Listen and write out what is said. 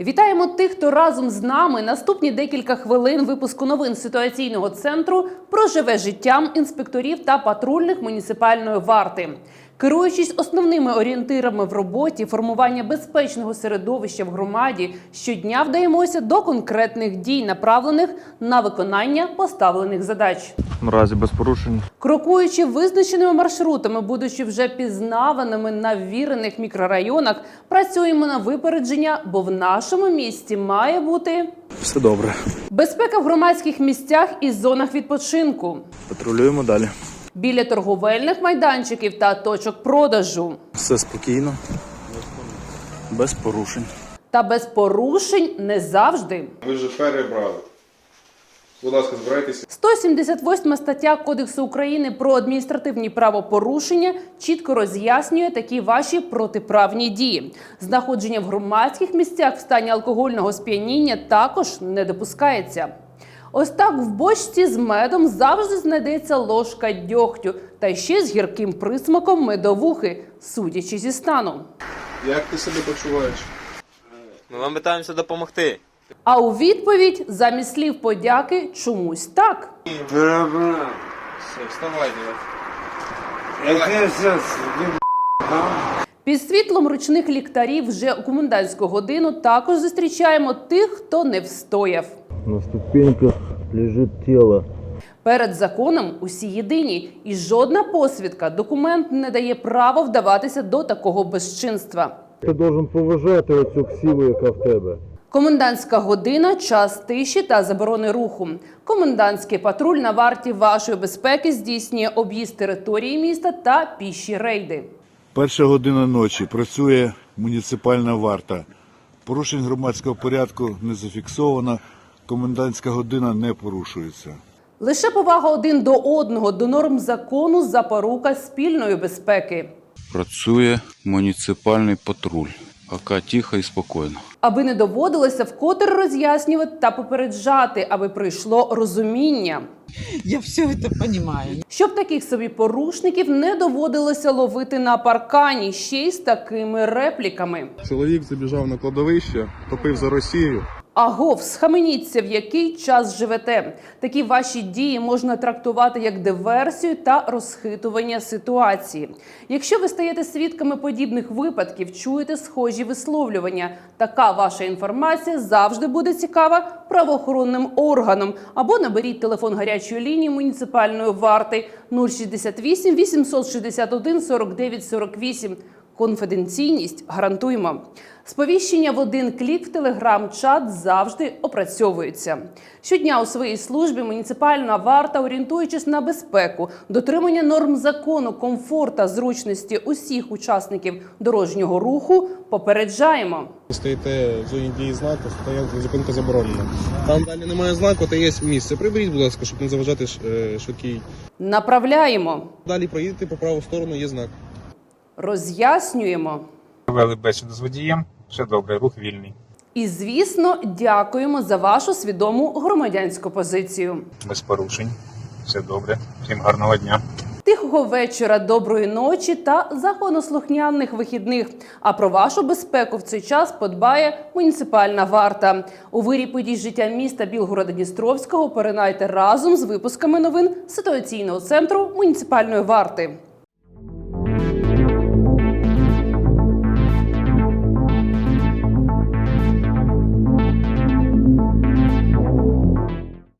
Вітаємо тих, хто разом з нами наступні декілька хвилин випуску новин ситуаційного центру проживе життям інспекторів та патрульних муніципальної варти. Керуючись основними орієнтирами в роботі формування безпечного середовища в громаді, щодня вдаємося до конкретних дій, направлених на виконання поставлених задач. Наразі без порушень. Крокуючи визначеними маршрутами, будучи вже пізнаваними на ввірених мікрорайонах, працюємо на випередження, бо в нашому місті має бути Все добре. безпека в громадських місцях і зонах відпочинку, Патрулюємо далі. Біля торговельних майданчиків та точок продажу. Все спокійно. Без порушень. Та без порушень не завжди. Ви вже перебрали. Будь ласка, збирайтеся. 178 стаття Кодексу України про адміністративні правопорушення чітко роз'яснює такі ваші протиправні дії. Знаходження в громадських місцях в стані алкогольного сп'яніння також не допускається. Ось так в бочці з медом завжди знайдеться ложка дьогтю, та ще з гірким присмаком медовухи, судячи зі стану. Як ти себе почуваєш? Ми вам питаємося допомогти. А у відповідь замість слів подяки чомусь так. Все, вставайте. Під світлом ручних ліхтарів вже у комендантську годину також зустрічаємо тих, хто не встояв. На ступеньках лежить тіло. Перед законом усі єдині, і жодна посвідка, документ не дає права вдаватися до такого безчинства. Ти должен поважати оцю ксіву, яка в тебе. Комендантська година час тиші та заборони руху. Комендантський патруль на варті вашої безпеки здійснює об'їзд території міста та піші рейди. Перша година ночі працює муніципальна варта. Порушень громадського порядку не зафіксовано, комендантська година не порушується. Лише повага один до одного до норм закону запорука спільної безпеки. Працює муніципальний патруль. Пока тихо і спокійно. аби не доводилося вкотре роз'яснювати та попереджати, аби прийшло розуміння. Я все это понимаю. Щоб таких собі порушників не доводилося ловити на паркані ще й з такими репліками. Чоловік забіжав на кладовище, топив за Росію. Агов, схаменіться, в який час живете. Такі ваші дії можна трактувати як диверсію та розхитування ситуації. Якщо ви стаєте свідками подібних випадків, чуєте схожі висловлювання. Така ваша інформація завжди буде цікава правоохоронним органам або наберіть телефон гарячої лінії муніципальної варти 068 861 49 48. Конфіденційність гарантуємо. Сповіщення в один клік в телеграм-чат завжди опрацьовуються. Щодня у своїй службі муніципальна варта, орієнтуючись на безпеку, дотримання норм закону, комфорт та зручності усіх учасників дорожнього руху, попереджаємо. Стоїте в зоні дії знаку, стоянка зупинка заборонена. Там далі немає знаку, то є місце. Приберіть, будь ласка, щоб не заважати е, швидкій. Направляємо, Далі проїдете по праву сторону, є знак. Роз'яснюємо. Вели бесіду з водієм. Все добре, рух вільний. І, звісно, дякуємо за вашу свідому громадянську позицію. Без порушень. Все добре. Всім гарного дня. Тихого вечора, доброї ночі та законослухняних вихідних. А про вашу безпеку в цей час подбає муніципальна варта. У вирі подій життя міста Білгорода Дністровського перенайте разом з випусками новин ситуаційного центру муніципальної варти.